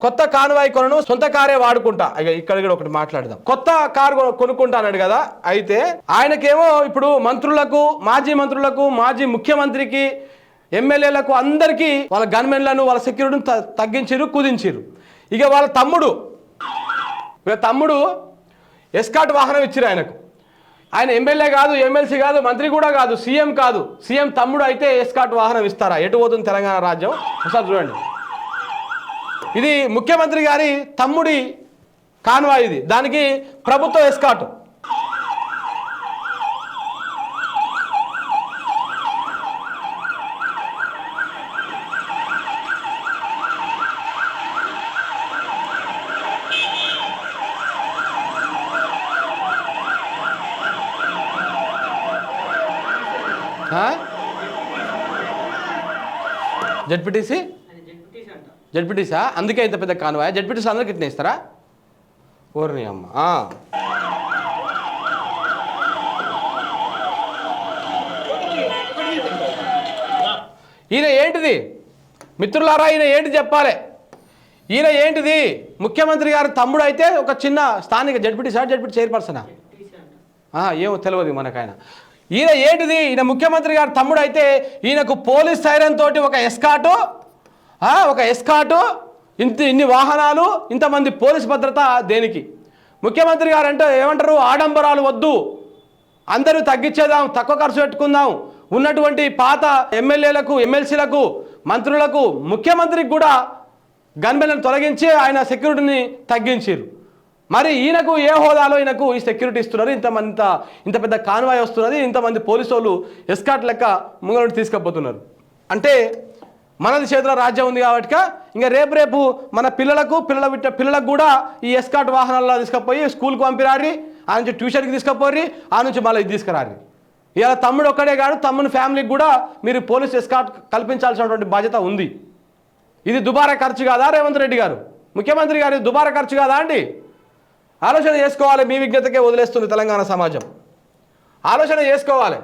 కొత్త కాన్వాయ్ కొనను సొంత కారే వాడుకుంటా. ఇక ఇక్కడ కూడా ఒకటి మాట్లాడదాం. కొత్త కారు కొ- కదా అయితే ఆయనకేమో ఇప్పుడు మంత్రులకు మాజీ మంత్రులకు మాజీ ముఖ్యమంత్రికి ఎమ్మెల్యేలకు అందరికీ వాళ్ళ గన్మెన్లను వాళ్ళ సెక్యూరిటీని త- తగ్గించిరు కుదించిరు ఇక వాళ్ళ తమ్ముడు తమ్ముడు ఎస్కాట్ వాహనం ఇచ్చారు ఆయనకు. ఆయన ఎమ్మెల్యే కాదు ఎమ్మెల్సీ కాదు మంత్రి కూడా కాదు సీఎం కాదు. సీఎం తమ్ముడు అయితే ఎస్కాట్ వాహనం ఇస్తారా? ఎటు పోతుంది తెలంగాణ రాజ్యం? ఒకసారి చూడండి. ఇది ముఖ్యమంత్రి గారి తమ్ముడి కాన్వా ఇది. దానికి ప్రభుత్వ ఎస్కాట్. జడ్పీటీసీ? జడ్పీటీసా? అందుకే ఇంత పెద్ద కానువాయా? జడ్పీటీసీ అందరికి ఇట్లా ఇస్తారా? ఓర్ని అమ్మ. ఈయన ఏంటిది? మిత్రులారా ఈయన ఏంటి చెప్పాలి? ఈయన ఏంటిది? ముఖ్యమంత్రి గారి తమ్ముడు అయితే ఒక చిన్న స్థానిక జడ్పీటీ సార్ జడ్పీటీ చైర్పర్సనా? ఏమో తెలియదు మనకాయన. ఈయన ఏంటిది? ఈయన ముఖ్యమంత్రి గారి తమ్ముడు అయితే ఈయనకు పోలీస్ సైరన్ తోటి ఒక ఎస్కాటు ఒక ఎస్కాటు ఇంత ఇన్ని వాహనాలు ఇంతమంది పోలీస్ భద్రత దేనికి? ముఖ్యమంత్రి గారు అంటే ఏమంటారు? ఆడంబరాలు వద్దు. అందరూ తగ్గించేదాం తక్కువ ఖర్చు పెట్టుకుందాం. ఉన్నటువంటి పాత ఎమ్మెల్యేలకు ఎమ్మెల్సీలకు మంత్రులకు ముఖ్యమంత్రికి కూడా గన్మెన్లను తొలగించి ఆయన సెక్యూరిటీని తగ్గించారు మరి ఈయనకు ఏ హోదాలో ఈయనకు ఈ సెక్యూరిటీ ఇస్తున్నారు? ఇంతమంది ఇంత పెద్ద కాన్వాయ్ వస్తున్నది ఇంతమంది పోలీసు వాళ్ళు ఎస్కాట్ లెక్క ముంగడు తీసుకుపోతున్నారు. అంటే మనది చేతిలో రాజ్యం ఉంది కాబట్టి ఇంకా రేపు రేపు మన పిల్లలకు పిల్లల విట్ట పిల్లలకు కూడా ఈ ఎస్కాట్ వాహనాల్లో తీసుకుపోయి స్కూల్కి పంపిరారి ఆ నుంచి ట్యూషన్కి తీసుకుపోర్రి ఆ నుంచి మళ్ళీ ఇది తీసుకురారి ఇలా తమ్ముడు ఒక్కడే కాదు తమ్ముని ఫ్యామిలీకి కూడా మీరు పోలీస్ ఎస్కాట్ కల్పించాల్సినటువంటి బాధ్యత ఉంది. ఇది దుబారా ఖర్చు కాదా రేవంత్ రెడ్డి గారు? ముఖ్యమంత్రి గారు దుబారా ఖర్చు కాదా అండి? ఆలోచన చేసుకోవాలి మీ విజ్ఞతకే వదిలేస్తుంది తెలంగాణ సమాజం. ఆలోచన చేసుకోవాలి.